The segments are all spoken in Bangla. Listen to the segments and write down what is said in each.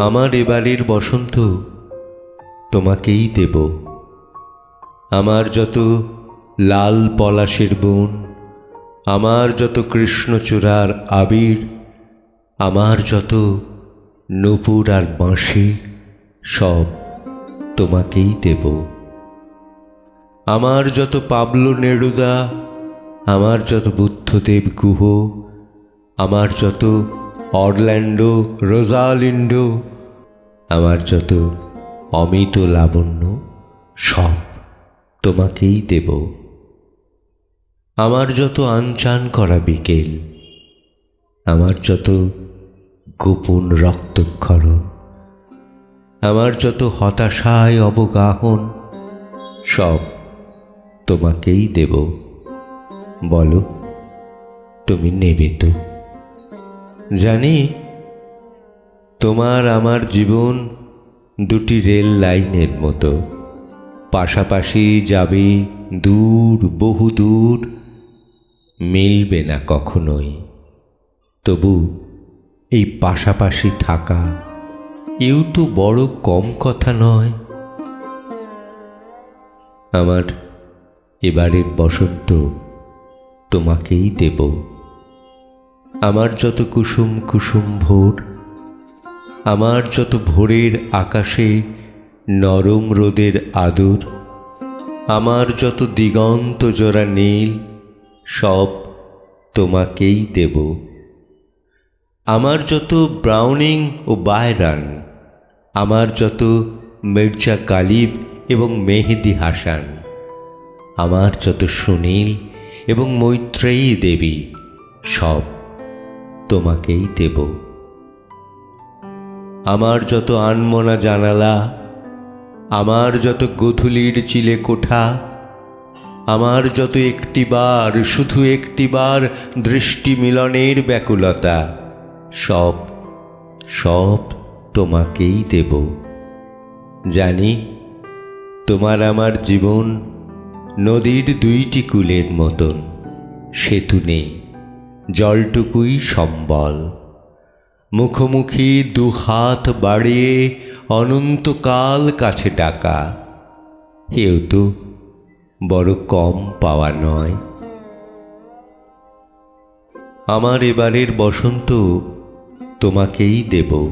আমার এবারের বসন্ত তোমাকেই দেব। আমার যত লাল পলাশের বন, আমার যত কৃষ্ণচূড়ার আবির, আমার যত নূপুর আর বাঁশি সব তোমাকেই দেব। আমার যত পাবলো নেরুদা, আমার যত বুদ্ধদেব গুহ, আমার যত অরল্যান্ডো, রোজালিন্ডো, আমার যত অমিত লাবণ্য, সব তোমাকেই দেব। আমার যত আনচান করা বিকেল, আমার যত গোপন রক্তক্ষরণ আমার যত হতাশায় অবগাহন, সব তোমাকেই দেব। বলো, তুমি নেবে তো? জানি তোমার আমার জীবন দুটি রেল লাইনের মতো। পাশাপাশি যাবে দূর, বহু দূর, মিলবে না কখনোই। তবু এই পাশাপাশি থাকা এও তো বড় কম কথা নয়। আমার এবারের বসন্ত তোমাকেই দেব। আমার যত কুসুম কুসুম ভোর, আমার যত ভোরের আকাশে নরম রোদের আদর, আমার যত দিগন্ত জোড়া নীল, সব তোমাকেই দেব। আমার যত ব্রাউনিং ও বায়রান আমার যত মির্জা গালিব এবং মেহেদি হাসান, আমার যত সুনীল এবং মৈত্রেয়ী দেবী, সব তোমাকেই দেব। আমার যত আনমনা জানালা, আমার যত গধূলির চিলে কোঠা, আমার যত একটিবার, শুধু একটিবার দৃষ্টি মিলনের ব্যাকুলতা, সব সব তোমাকেই দেব। জানি, তোমার আমার জীবন নদীর দুইটি কুলের মতন। সেতু নেই, জলটুকুই সম্বল। মুখোমুখি দু হাত বাড়িয়ে অনন্তকাল কাছে ডাকা। হেউ তো, বড় কম পাওয়া নয়। আমার এবারের বসন্ত তোমাকেই দেব।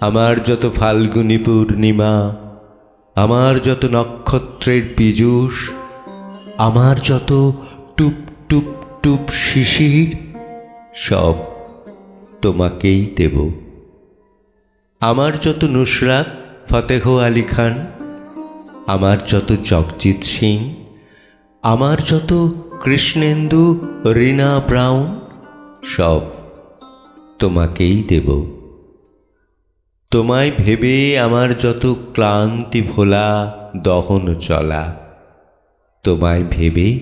আমার যত ফাল্গুনী পূর্ণিমা, আমার যত নক্ষত্রের পীযূষ, আমার যত টুপ টুপ টুপ শিশির, সব তোমাকেই দেব। আমার যত নুসরাত, ফতেহ আলী খান, আমার যত জগজিৎ সিং, আমার যত কৃষ্ণেন্দু, রীনা ব্রাউন, সব তোমাকেই দেব। তোমায় ভেবে আমার যত ক্লান্তি ভোলা দহন চলা তোমায় ভেবে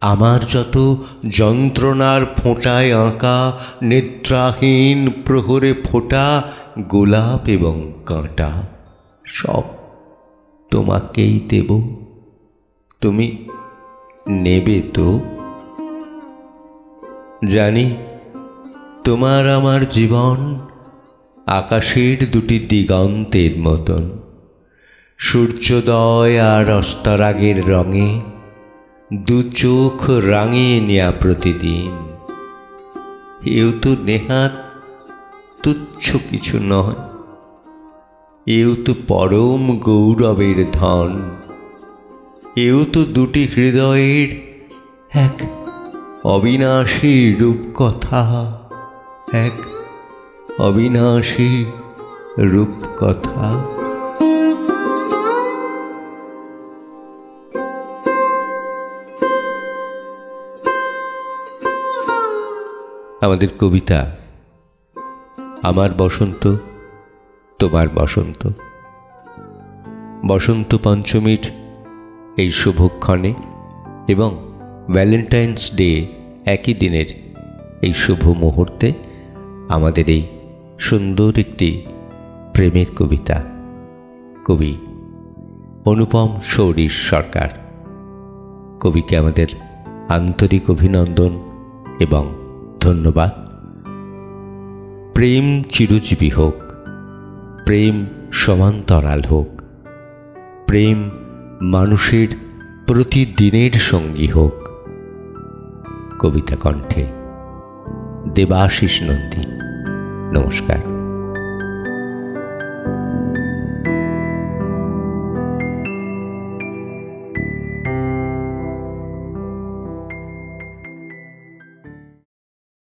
আমার যত যন্ত্রণার ফোঁটায় আঁকা নিদ্রাহীন প্রহরে ফোটা গোলাপ এবং কাঁটা, সব তোমাকেই দেব। তুমি নেবে তো? জানি তোমার আমার জীবন আকাশের দুটি দিগন্তের মতন। সূর্যোদয় আর অস্তরাগের রঙে দু চোখ রাঙিয়ে নেয়া প্রতিদিন। এও তো নেহাত তুচ্ছ কিছু নয়। এও তো পরম গৌরবের ধন। এও তো দুটি হৃদয়ের এক অবিনাশী রূপকথা। এক অবিনাশী রূপকথা আমাদের কবিতা, আমার বসন্ত, তোমার বসন্ত। বসন্ত পঞ্চমীর এই শুভক্ষণে এবং ভ্যালেন্টাইন্স ডে একই দিনের এই শুভ মুহূর্তে আমাদের এই সুন্দর একটি প্রেমের কবিতা। কবি অনুপম শৌরীর সরকার। কবিকে আমাদের আন্তরিক অভিনন্দন এবং ধন্যবাদ। প্রেম চিরজীবী হোক, প্রেম সমান্তরাল হোক, প্রেম মানুষের প্রতিদিনের সঙ্গী হোক। কবিতা কণ্ঠে দেবাশিস নন্দী। নমস্কার।